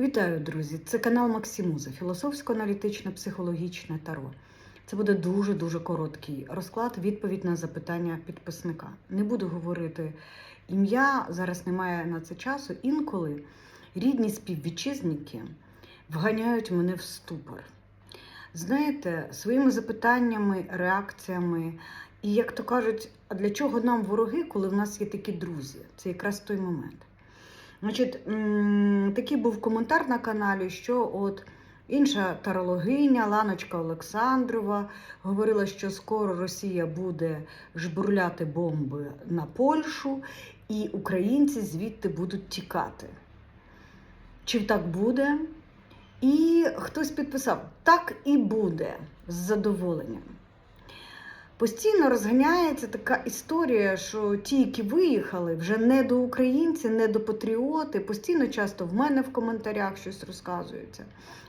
Вітаю, друзі! Це канал Максимуза, філософсько-аналітичне психологічне таро. Це буде дуже-дуже короткий розклад, відповідь на запитання підписника. Не буду говорити ім'я, зараз немає на це часу. Інколи рідні співвітчизники вганяють мене в ступор. Знаєте, своїми запитаннями, реакціями, і як то кажуть, а для чого нам вороги, коли в нас є такі друзі? Це якраз той момент. Значить, такий був коментар на каналі, що от інша тарологиня, Ланочка Олександрова, говорила, що скоро Росія буде жбурляти бомби на Польщу, і українці звідти будуть тікати. Чи так буде? І хтось підписав: так і буде з задоволенням. Постійно розганяється така історія, що ті, які виїхали, вже не до українці, не до патріоти, постійно часто в мене в коментарях щось розказується.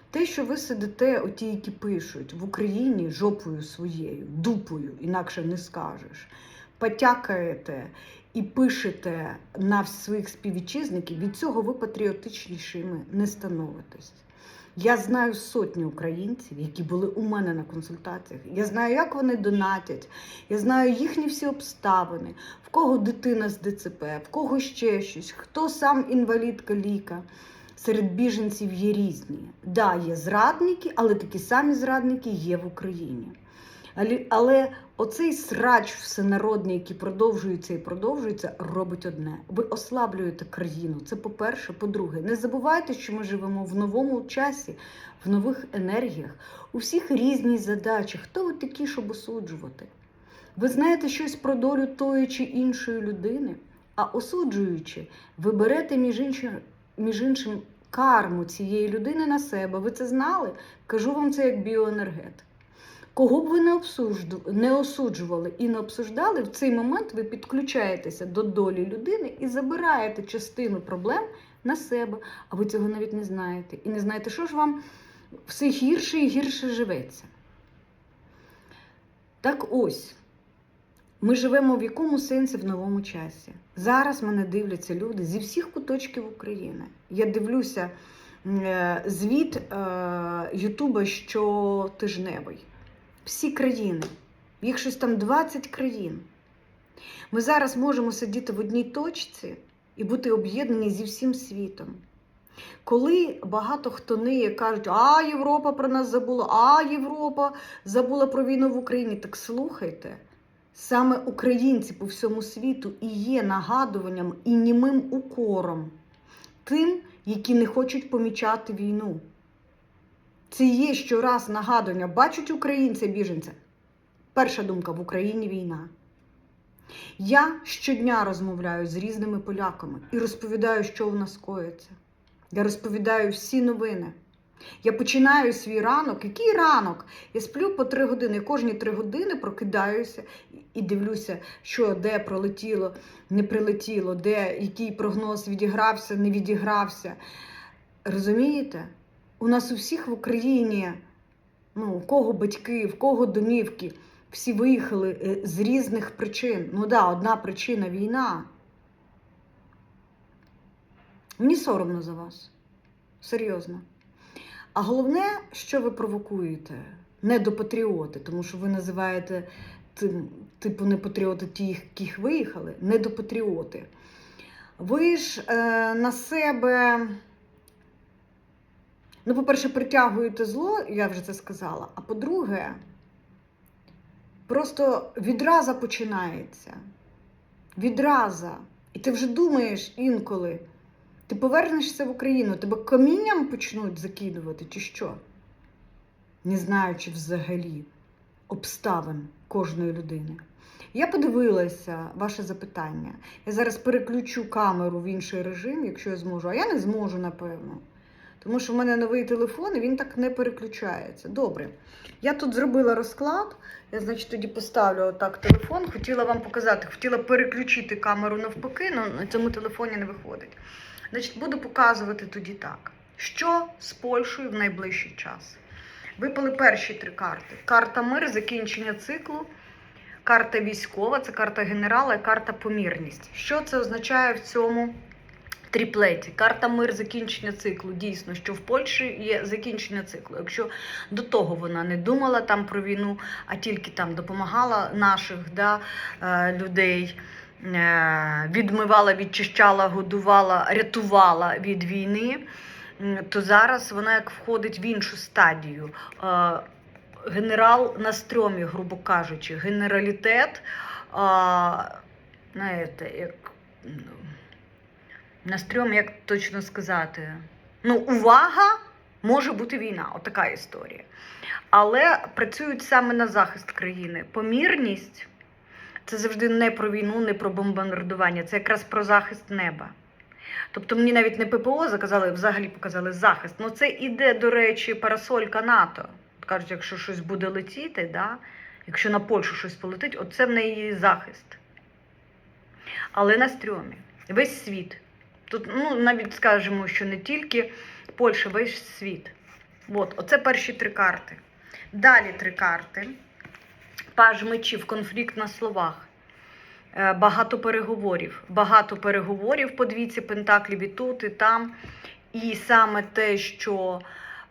Те, що ви сидите, оті, які пишуть в Україні жопою своєю, дупою, інакше не скажеш, потякаєте і пишете на своїх співвітчизників, від цього ви патріотичнішими не становитесь. Я знаю сотні українців, які були у мене на консультаціях. Я знаю, як вони донатять. Я знаю їхні всі обставини, в кого дитина з ДЦП, в кого ще щось, хто сам інвалід каліка. Серед біженців є різні. Да, є зрадники, але такі самі зрадники є в Україні. Але, оцей срач всенародний, який продовжується і продовжується, робить одне: ви ослаблюєте країну. Це по-перше. По-друге, не забувайте, що ми живемо в новому часі, в нових енергіях. У всіх різні задачі. Хто ви такі, щоб осуджувати? Ви знаєте щось про долю тої чи іншої людини, а осуджуючи, ви берете між іншим, між іншим карму цієї людини на себе. Ви це знали? Кажу вам це як біоенергет. Кого б ви не, не осуджували і не обсуждали, в цей момент ви підключаєтеся до долі людини і забираєте частину проблем на себе, а ви цього навіть не знаєте. І не знаєте, що ж вам все гірше і гірше живеться. Так ось, ми живемо в якому сенсі в новому часі. Зараз мене дивляться люди зі всіх куточків України. Я дивлюся е, звіт е, Ютуба щотижневий всі країни. Їх щось там 20 країн. Ми зараз можемо сидіти в одній точці і бути об'єднані зі всім світом. Коли багато хто ниє кажуть, а Європа про нас забула, а Європа забула про війну в Україні, так слухайте, саме українці по всьому світу і є нагадуванням і німим укором тим, які не хочуть помічати війну. Це є щораз нагадування, бачать українця біженця. Перша думка в Україні війна. Я щодня розмовляю з різними поляками і розповідаю, що в нас коїться. Я розповідаю всі новини. Я починаю свій ранок. Який ранок? Я сплю по три години. Кожні три години прокидаюся і дивлюся, що де пролетіло, не прилетіло, де який прогноз відігрався, не відігрався. Розумієте? У нас у всіх в Україні, ну, у кого батьки, в кого домівки, всі виїхали е, з різних причин. Ну да, одна причина війна. Мені соромно за вас. Серйозно. А головне, що ви провокуєте, не до патріоти, тому що ви називаєте тим, типу не патріоти ті, яких виїхали, не до патріоти. Ви ж е, на себе. Ну, по-перше, притягуєте зло, я вже це сказала. А по-друге, просто відраза починається. Відраза. І ти вже думаєш інколи, ти повернешся в Україну, тебе камінням почнуть закидувати, чи що? Не знаючи взагалі обставин кожної людини. Я подивилася ваше запитання. Я зараз переключу камеру в інший режим, якщо я зможу, а я не зможу, напевно. Тому що в мене новий телефон і він так не переключається. Добре. Я тут зробила розклад. Я, значить, тоді поставлю отак телефон. Хотіла вам показати, хотіла переключити камеру навпаки, але на цьому телефоні не виходить. Значить, буду показувати тоді так. Що з Польщею в найближчий час? Випали перші три карти: карта мир, закінчення циклу, карта військова, це карта генерала і карта помірність. Що це означає в цьому тріплеті. Карта мир закінчення циклу. Дійсно, що в Польщі є закінчення циклу. Якщо до того вона не думала там про війну, а тільки там допомагала наших да, е, людей, е, відмивала, відчищала, годувала, рятувала від війни, то зараз вона як входить в іншу стадію. Е, Генерал на стрьомі, грубо кажучи, генералітет, знаєте, як на стрьомі, як точно сказати. Ну, увага, може бути війна, отака історія. Але працюють саме на захист країни. Помірність це завжди не про війну, не про бомбардування, це якраз про захист неба. Тобто мені навіть не ППО заказали, взагалі показали захист. Ну це іде, до речі, парасолька НАТО. Кажуть, якщо щось буде летіти, да? якщо на Польщу щось полетить, оце в неї захист. Але на стрьомі. Весь світ. Тут ну, навіть скажемо, що не тільки Польща, весь світ. От, оце перші три карти. Далі три карти. Паж мечів, конфлікт на словах. Е, Багато переговорів. Багато переговорів по двійці пентаклів і тут, і там. І саме те, що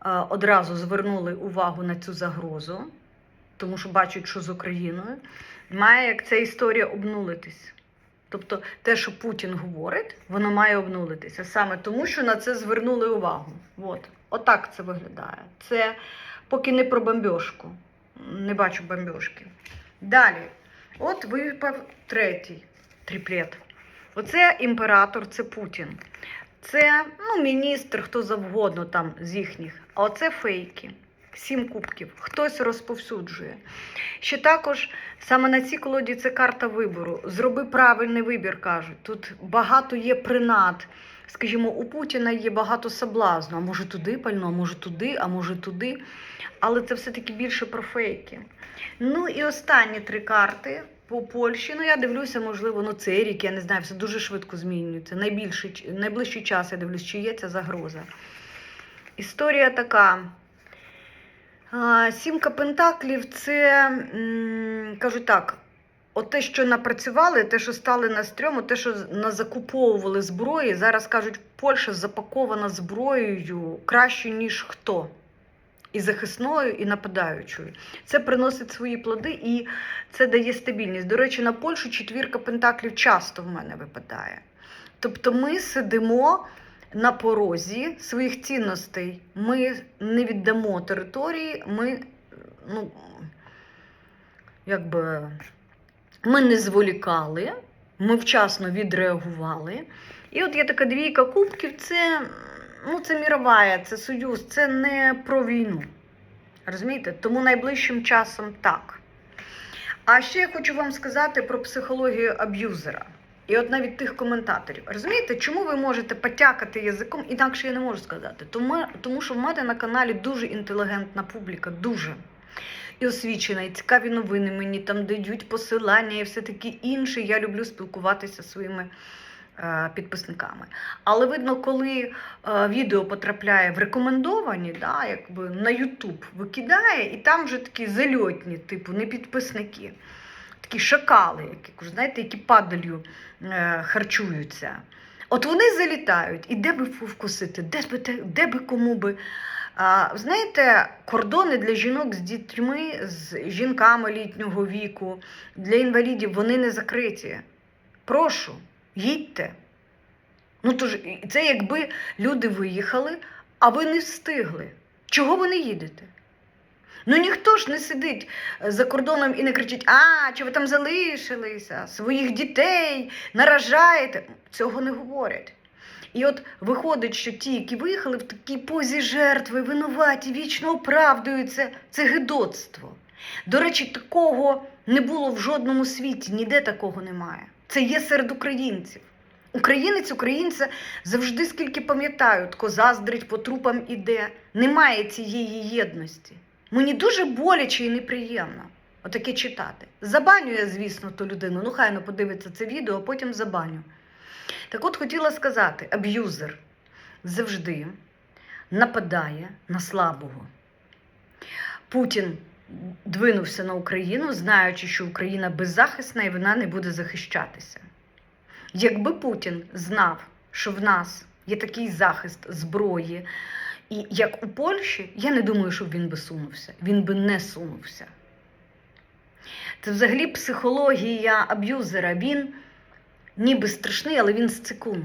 е, одразу звернули увагу на цю загрозу, тому що бачать, що з Україною, має як ця історія обнулитись. Тобто те, що Путін говорить, воно має обнулитися саме тому, що на це звернули увагу. От. Отак це виглядає. Це поки не про бомбьошку. Не бачу бомбьошки. Далі, от випав третій тріплет. Оце імператор, це Путін. Це ну, міністр, хто завгодно там з їхніх. А оце фейки. Сім кубків. Хтось розповсюджує. Ще також саме на цій колоді це карта вибору. Зроби правильний вибір, кажуть. Тут багато є принад. Скажімо, у Путіна є багато соблазну. А може туди пально, а може туди, а може туди. Але це все-таки більше про фейки. Ну і останні три карти по Польщі. Ну, я дивлюся, можливо, ну цей рік, я не знаю, все дуже швидко змінюється. Найбільший, найближчий час я дивлюсь, чи є ця загроза. Історія така. Сімка Пентаклів це, кажу так, от те, що напрацювали, те, що стали на стрьому, те, що назакуповували зброї, зараз кажуть, Польща запакована зброєю краще, ніж хто. І захисною, і нападаючою. Це приносить свої плоди і це дає стабільність. До речі, на Польщу четвірка пентаклів часто в мене випадає. Тобто ми сидимо на порозі своїх цінностей. Ми не віддамо території, ми, ну, якби, ми не зволікали, ми вчасно відреагували. І от є така двійка кубків, це, ну, це міровая, це союз, це не про війну. Розумієте? Тому найближчим часом так. А ще я хочу вам сказати про психологію аб'юзера. І от навіть тих коментаторів. Розумієте, чому ви можете потякати язиком, інакше я не можу сказати. Тому, тому що в мене на каналі дуже інтелігентна публіка, дуже. І освічена, і цікаві новини мені там дають посилання і все таке інше. Я люблю спілкуватися зі своїми е, підписниками. Але видно, коли е, відео потрапляє в рекомендовані, да, якби на YouTube викидає, і там вже такі зальотні, типу, не підписники. Такі шакали, які, знаєте, які падалью е, харчуються. От вони залітають, і де би вкусити, де би, де би кому би. А, знаєте, кордони для жінок з дітьми, з жінками літнього віку, для інвалідів, вони не закриті. Прошу, їдьте. Ну, тож, це якби люди виїхали, а ви не встигли. Чого ви не їдете? Ну ніхто ж не сидить е, за кордоном і не кричить: А, чи ви там залишилися, своїх дітей наражаєте. Цього не говорять. І от виходить, що ті, які виїхали в такій позі жертви, винуваті, вічно оправдуються, це гидоцтво. До речі, такого не було в жодному світі, ніде такого немає. Це є серед українців. Українець українця завжди, скільки пам'ятають, заздрить по трупам іде. Немає цієї єдності. Мені дуже боляче і неприємно отаке читати. Забаню я, звісно, ту людину. Ну, хай не подивиться це відео, а потім забаню. Так от хотіла сказати: аб'юзер завжди нападає на слабого. Путін двинувся на Україну, знаючи, що Україна беззахисна і вона не буде захищатися. Якби Путін знав, що в нас є такий захист зброї, і як у Польщі, я не думаю, щоб він би сунувся. Він би не сунувся. Це взагалі психологія аб'юзера. Він ніби страшний, але він сцикун.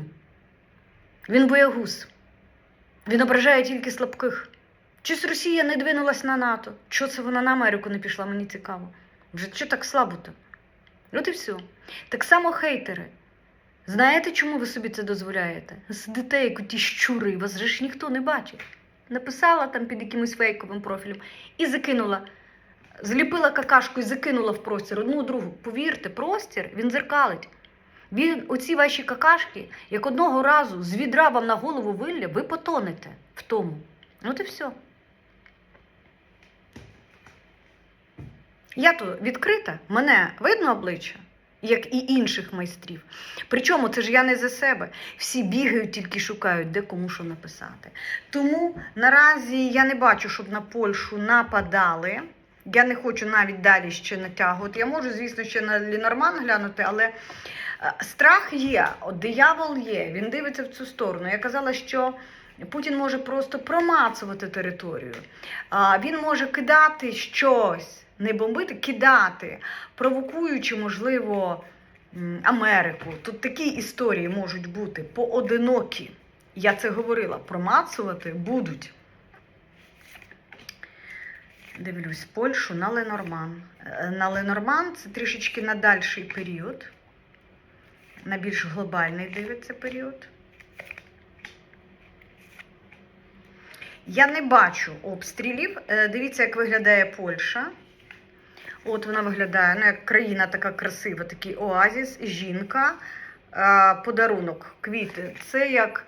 Він боягуз. Він ображає тільки слабких. Чось Росія не двинулась на НАТО? Чого це вона на Америку не пішла? Мені цікаво. Вже що так слабо-то? От і все. Так само хейтери. Знаєте, чому ви собі це дозволяєте? Сидите, як ті щури, вас же ж ніхто не бачить. Написала там під якимось фейковим профілем і закинула. Зліпила какашку і закинула в простір одну другу. Повірте, простір він зеркалить. Він, оці ваші какашки, як одного разу з відра вам на голову вилля, ви потонете в тому. От і все. Я то відкрита, мене видно обличчя, як і інших майстрів. Причому це ж я не за себе. Всі бігають, тільки шукають, де кому що написати. Тому наразі я не бачу, щоб на Польщу нападали. Я не хочу навіть далі ще натягувати. Я можу, звісно, ще на Лінорман глянути, але е, страх є, диявол є, він дивиться в цю сторону. Я казала, що Путін може просто промацувати територію. Він може кидати щось, не бомбити, кидати, провокуючи, можливо, Америку. Тут такі історії можуть бути поодинокі. Я це говорила, промацувати будуть. Дивлюсь, Польщу на Ленорман. Е, На Ленорман це трішечки на дальший період, на більш глобальний дивиться період. Я не бачу обстрілів. Е, Дивіться, як виглядає Польща. От вона виглядає, ну, як країна така красива, такий оазіс, жінка, е, подарунок, квіти. Це як.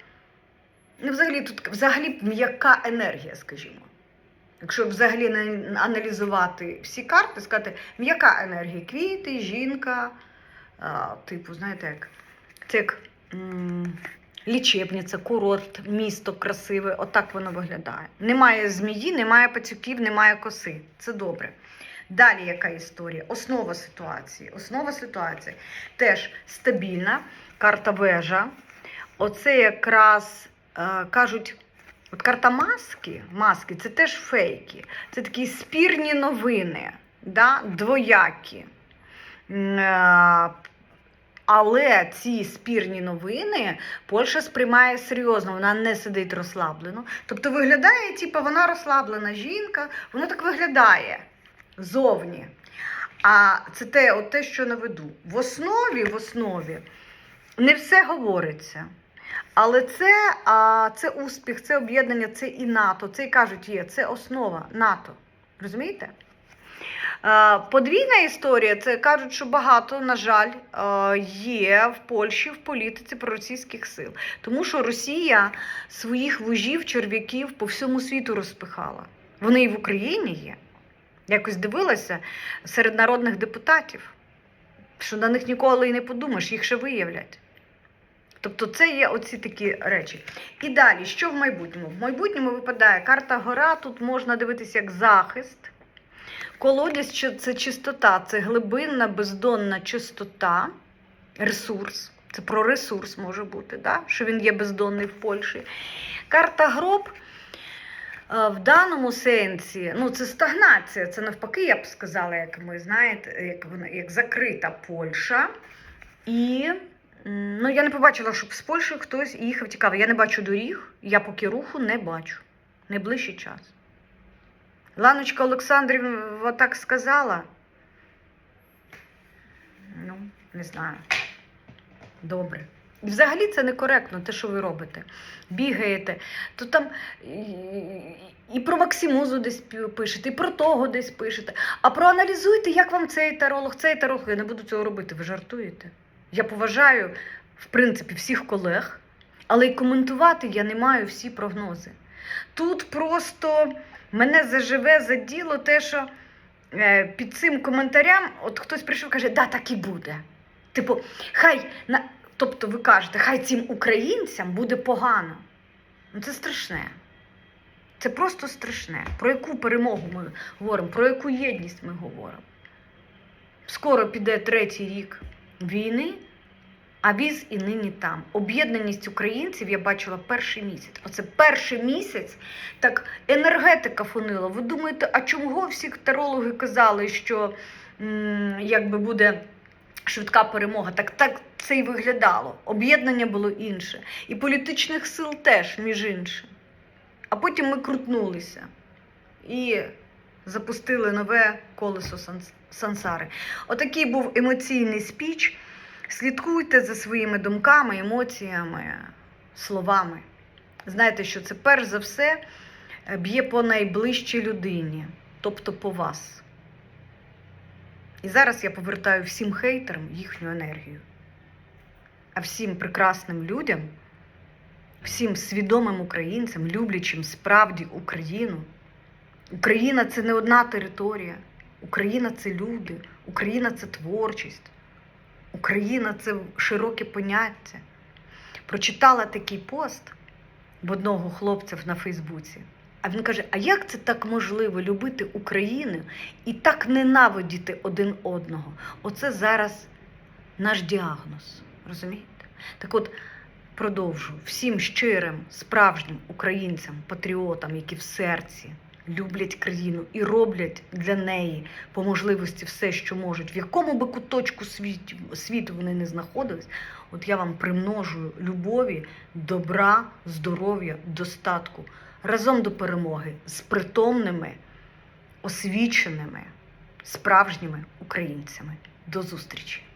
Ну, взагалі тут взагалі м'яка енергія, скажімо. Якщо взагалі аналізувати всі карти, сказати, м'яка енергія, квіти, жінка, а, типу, знаєте, як це як м, лічебниця, курорт, місто красиве, отак воно виглядає. Немає змії, немає пацюків, немає коси. Це добре. Далі яка історія? Основа ситуації. Основа ситуації теж стабільна, карта вежа. Оце якраз е, кажуть. От карта маски, маски це теж фейки. Це такі спірні новини, да? двоякі. Е, Але ці спірні новини Польща сприймає серйозно, вона не сидить розслаблено. Тобто виглядає, типу, вона розслаблена жінка, вона так виглядає зовні. А це те, от те, що наведу. В основі, в основі не все говориться. Але це, а, це успіх, це об'єднання, це і НАТО. Це і кажуть, є, це основа НАТО. Розумієте? Подвійна історія, це кажуть, що багато, на жаль, є в Польщі в політиці проросійських сил. Тому що Росія своїх вужів, черв'яків по всьому світу розпихала. Вони і в Україні є. Якось дивилася серед народних депутатів, що на них ніколи і не подумаєш, їх ще виявлять. Тобто це є оці такі речі. І далі, що в майбутньому? В майбутньому випадає карта гора, тут можна дивитися як захист. Колодязь це чистота, це глибинна, бездонна чистота, ресурс. Це про ресурс може бути, да? що він є бездонний в Польщі. Карта гроб в даному сенсі, ну це стагнація, це навпаки, я б сказала, як ми знаєте, як вона як закрита Польща. І ну, я не побачила, щоб з Польщі хтось їхав цікаво. Я не бачу доріг, я поки руху не бачу. Найближчий час. Ланочка Олександрівна так сказала. Ну, не знаю. Добре. Взагалі це некоректно, те, що ви робите. Бігаєте, то там і- про Максимузу десь пишете, і про того десь пишете. А проаналізуйте, як вам цей таролог, цей таролог. Я не буду цього робити, ви жартуєте. Я поважаю, в принципі, всіх колег, але й коментувати я не маю всі прогнози. Тут просто мене заживе за діло те, що е, під цим коментарям от хтось прийшов і каже, да, так і буде. Типу, хай на. Тобто ви кажете, хай цим українцям буде погано. Ну це страшне. Це просто страшне. Про яку перемогу ми говоримо, про яку єдність ми говоримо. Скоро піде третій рік війни, А віз і нині там. Об'єднаність українців я бачила перший місяць. Оце перший місяць так енергетика фонила. Ви думаєте, а чому всі тарологи казали, що м, якби буде швидка перемога? Так так це й виглядало. Об'єднання було інше. І політичних сил теж, між іншим. А потім ми крутнулися і запустили нове колесо сансари. Отакий був емоційний спіч. Слідкуйте за своїми думками, емоціями, словами. Знайте, що це перш за все е, б'є по найближчій людині, тобто по вас. І зараз я повертаю всім хейтерам їхню енергію. А всім прекрасним людям, всім свідомим українцям, люблячим справді Україну. Україна це не одна територія. Україна це люди, Україна це творчість. Україна це широке поняття. Прочитала такий пост в одного хлопця на Фейсбуці. А він каже: А як це так можливо любити Україну і так ненавидіти один одного? Оце зараз наш діагноз. Розумієте? Так от продовжу всім щирим, справжнім українцям, патріотам, які в серці люблять країну і роблять для неї по можливості все, що можуть, в якому би куточку світу, світу вони не знаходились. От я вам примножую любові, добра, здоров'я, достатку разом до перемоги з притомними, освіченими, справжніми українцями. До зустрічі!